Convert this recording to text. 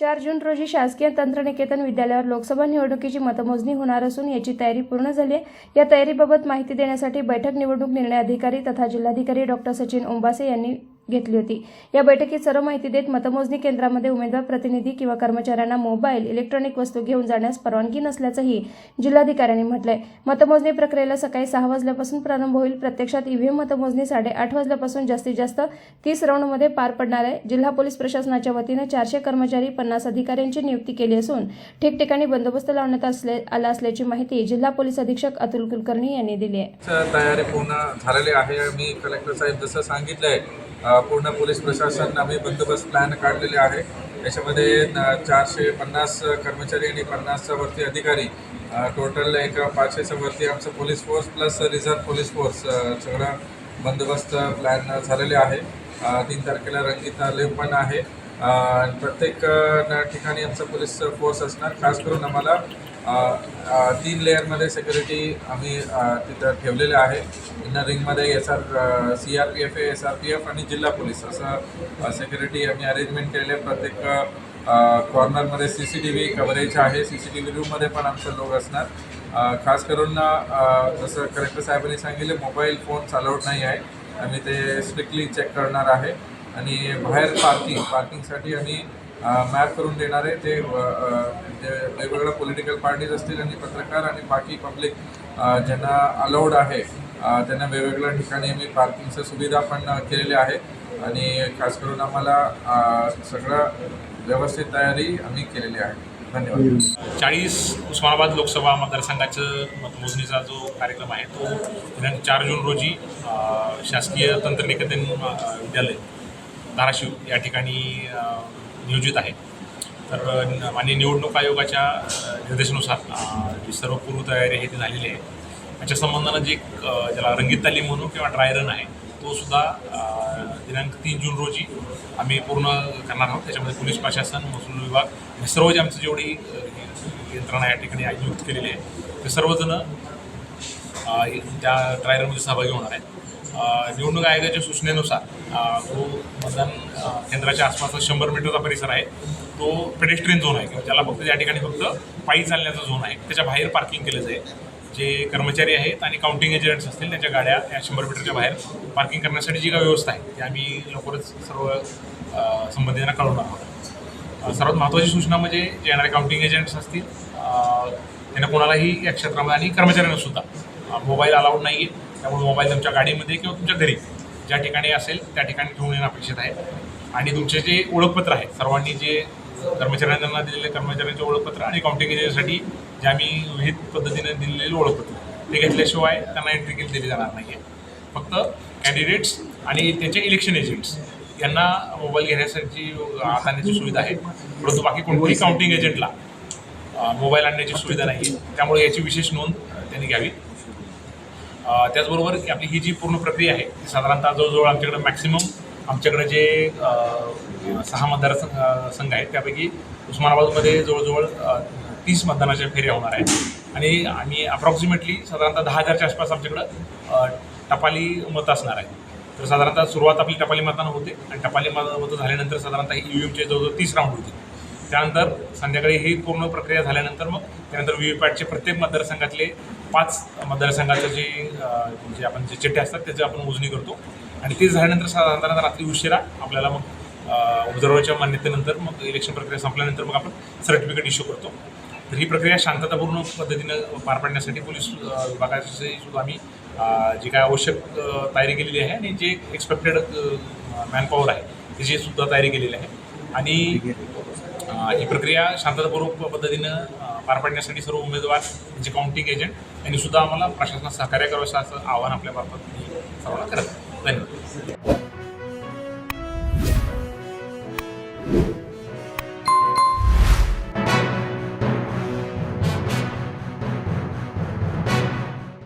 चार जून रोजी शासकीय तंत्रनिकेतन विद्यालयावर लोकसभा निवडणुकीची मतमोजणी होणार असून याची तयारी पूर्ण झाली आहे. या तयारीबाबत माहिती देण्यासाठी बैठक निवडणूक निर्णय अधिकारी तथा जिल्हाधिकारी डॉक्टर सचिन ओंबासे यांनी घेतली होती. या बैठकीत सर्व माहिती देत मतमोजणी केंद्रामध्ये उमेदवार प्रतिनिधी किंवा कर्मचाऱ्यांना मोबाईल इलेक्ट्रॉनिक वस्तू घेऊन जाण्यास परवानगी नसल्याचंही जिल्हाधिकाऱ्यांनी म्हटलंय. मतमोजणी प्रक्रियेला सकाळी सहा वाजल्यापासून प्रारंभ होईल. प्रत्यक्षात ईव्हीएम मतमोजणी साडेआठ वाजल्यापासून जास्तीत जास्त तीस राऊंडमध्ये पार पडणार आहे. जिल्हा पोलीस प्रशासनाच्या वतीनं चारशे कर्मचारी पन्नास अधिकाऱ्यांची नियुक्ती केली असून ठिकठिकाणी बंदोबस्त लावण्यात असले आला असल्याची माहिती जिल्हा पोलीस अधीक्षक अतुल कुलकर्णी यांनी दिली आहे. तयारी पूर्ण झालेली आहे. मी कलेक्टर साहेब जसं सांगितलंय आहे पूर्ण पोलीस प्रशासन आम्ही बंदोबस्त प्लॅन काढलेले आहे. त्याच्यामध्ये चारशे पन्नास कर्मचारी आणि पन्नासच्या वरती अधिकारी टोटल एक पाचशेच्या वरती आमचं police force plus reserve police force सगळं बंदोबस्त प्लॅन झालेले आहे. तीन तारखेला रंगीत लेव पण आहे. प्रत्येक ठिकाणी आमचं पोलीस फोर्स असणार. खास करून आम्हाला तीन लेअरमध्ये सिक्युरिटी आम्ही तिथं ठेवलेले आहे. Inner रिंगमध्ये S R C R P F A S R P F आणि जिल्हा पोलीस. असं सिक्युरिटी आम्ही अरेंजमेंट केले प्रत्येक कॉर्नरमध्ये C C T V coverage आहे. सी सी टी व्ही रूममध्ये पण आमचं लोक असणार. खास करून जसं कलेक्टर साहेबांनी सांगितले मोबाईल फोन अलाउड नाही आहे. आम्ही ते स्ट्रिक्टली चेक करणार आहे. आणि बाहेर पार्किंग पार्किंगसाठी आम्ही मॅप करून देणार आहे. ते जे वेगवेगळ्या पॉलिटिकल पार्टीज असतील आणि पत्रकार आणि बाकी पब्लिक ज्यांना अलाउड आहे त्यांना वेगवेगळ्या ठिकाणी मी पार्किंगच्या सुविधा पण केलेल्या आहे आणि खास करून आम्हाला सगळं व्यवस्थित तयारी आम्ही केलेली आहे. धन्यवाद. चाळीस उस्मानाबाद लोकसभा मतदारसंघाचं मतमोजणीचा जो कार्यक्रम आहे तो दिनांक चार जून रोजी शासकीय तंत्रनिकेतन विद्यालय धाराशिव या ठिकाणी नियोजित आहे. तर माननीय निवडणूक आयोगाच्या निर्देशानुसार जी सर्व पूर्वतयारी हे ती झालेली आहे. त्याच्या संबंधानं जे ज्याला रंगीत तालीम म्हणू किंवा ड्राय रन आहे तो सुद्धा दिनांक तीन जून रोजी आम्ही पूर्ण करणार आहोत. त्याच्यामध्ये पोलीस प्रशासन महसूल विभाग हे सर्व जे आमचं जेवढी यंत्रणा या ठिकाणी नियुक्त केलेली आहे ते सर्वजण त्या ड्राय रनमध्ये सहभागी होणार आहेत. निवडणूक आयोगाच्या सूचनेनुसार तो मतदान केंद्राच्या आसपासचा शंभर मीटरचा परिसर आहे तो पेडेस्ट्रियन झोन आहे. किंवा ज्याला फक्त त्या ठिकाणी फक्त पायी चालण्याचा झोन आहे त्याच्या बाहेर पार्किंग केलं जाईल. जे कर्मचारी आहेत आणि काउंटिंग एजंट्स असतील त्यांच्या गाड्या या शंभर मीटरच्या बाहेर पार्किंग करण्यासाठी जी काय व्यवस्था आहे ती आम्ही लवकरच सर्व संबंधितांना कळवणार आहोत. सर्वात महत्त्वाची सूचना म्हणजे जे येणारे काउंटिंग एजंट्स असतील त्यांना कोणालाही या क्षेत्रामध्ये आणि कर्मचाऱ्यांना सुद्धा मोबाईल अलाउड नाही आहे त्यामुळे मोबाईल तुमच्या गाडीमध्ये किंवा तुमच्या घरी ज्या ठिकाणी असेल त्या ठिकाणी ठेवून येणं अपेक्षित आहे. आणि तुमचे जे ओळखपत्र आहेत सर्वांनी जे कर्मचाऱ्यांना दिलेले कर्मचाऱ्यांचे ओळखपत्र आणि काउंटिंग एजंटसाठी जे आम्ही विविध पद्धतीने दिलेले ओळखपत्र ते घेतल्याशिवाय त्यांना एंट्री केली दिली जाणार नाही आहे फक्त कॅन्डिडेट्स आणि त्यांचे इलेक्शन एजंट्स यांना मोबाईल घेण्यासाठी आणण्याची सुविधा आहे. परंतु बाकी कोणत्याही काउंटिंग एजंटला मोबाईल आणण्याची सुविधा नाही आहे त्यामुळे याची विशेष नोंद त्यांनी घ्यावी. त्याचबरोबर आपली ही जी पूर्ण प्रक्रिया आहे ती साधारणतः जवळजवळ आमच्याकडे मॅक्सिमम आमच्याकडे जे सहा मतदारसंघ संघ आहेत त्यापैकी उस्मानाबादमध्ये जवळजवळ तीस मतदानाच्या फेऱ्या होणार आहेत. आणि आम्ही अप्रॉक्सिमेटली साधारणतः दहा हजारच्या आसपास आमच्याकडं टपाली मतं असणार आहे तर साधारणतः सुरुवात आपली टपाली मतदान होते आणि टपाली मतं झाल्यानंतर साधारणतः ई व्ही एमचे जवळजवळ तीस राऊंड होते त्यानंतर संध्याकाळी ही पूर्ण प्रक्रिया झाल्यानंतर मग त्यानंतर व्ही व्ही पॅटचे प्रत्येक मतदारसंघातले पाच मतदारसंघाचं जे जे आपण जे चिठ्ठे असतात त्याची आपण मोजणी करतो. आणि ते झाल्यानंतर साधारणतः रात्री उशिरा आपल्याला मग ऑब्झर्वरच्या मान्यतेनंतर मग इलेक्शन प्रक्रिया संपल्यानंतर मग आपण सर्टिफिकेट इश्यू करतो. तर ही प्रक्रिया शांततापूर्ण पद्धतीनं पार पाडण्यासाठी पोलीस विभागाचे सुद्धा आम्ही जी काय आवश्यक तयारी केलेली आहे आणि जे एक्सपेक्टेड मॅनपॉवर आहे त्याची सुद्धा तयारी केलेली आहे. आणि ही प्रक्रिया शांततापूर्वक पद्धतीनं पार पाडण्यासाठी सर्व उमेदवार त्यांचे काउंटिंग एजंट यांनी सुद्धा आम्हाला प्रशासनात सहकार्य करावं असं आवाहन आपल्या बाबत मी सर्वांना करत धन्यवाद.